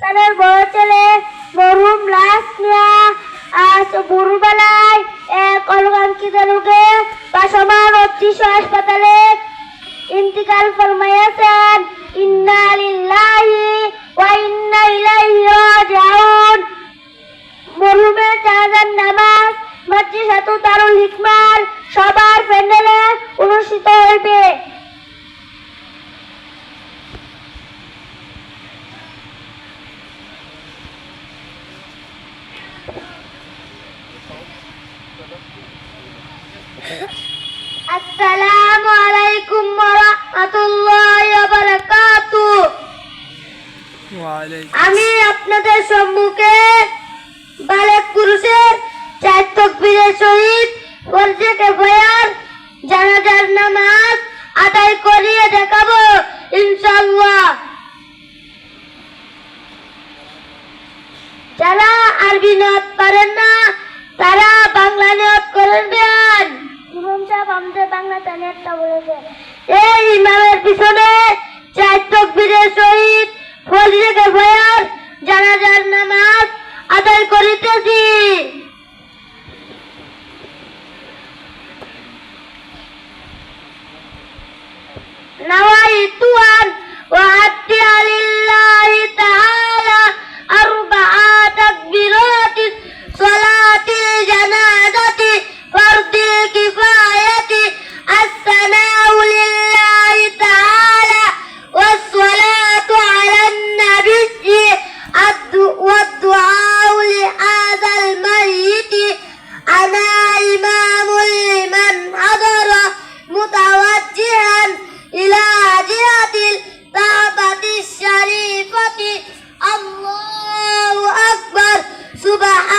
তাদের বড় ছেলে মরহুম লাশ মিয়া আজ ভোরবেলায় এক অলকাঙ্ক্ষিত রোগে বাসমান অতিশ হাসপাতালে ইন্তিকাল ফরমাইয়াছেন ইন্না লিল্লাহি ওয়া ইন্না ইলাইহি রাজিউন। মরহুমের জানাজার নামাজ মাদ্রাসাতু দারুল হিকমার সবার প্যান্ডেলে অনুষ্ঠিত হইবে। আসসালামু আলাইকুম ওয়া রাহমাতুল্লাহি ওয়া বারাকাতুহু আমি আপনাদের সম্মুখে বালেক পুরুষের চার বাংলা একটা বলেছে, এই ইমামের পিছনে চার তকবীরের সহিত ফজরেকে ভয়ার জানাজার নামাজ আদায় করিতেছি। নাওয়াই তুয়া সুবাহ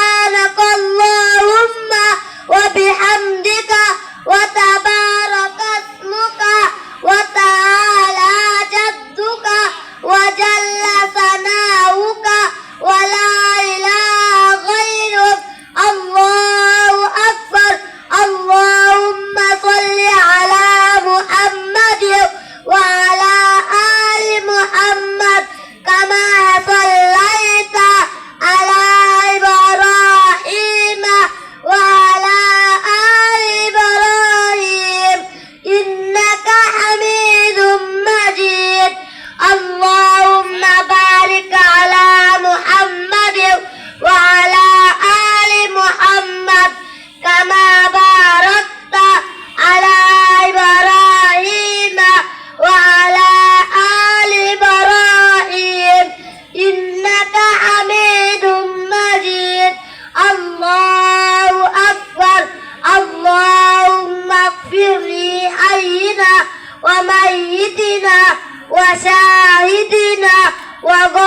দিনা ওয়াগ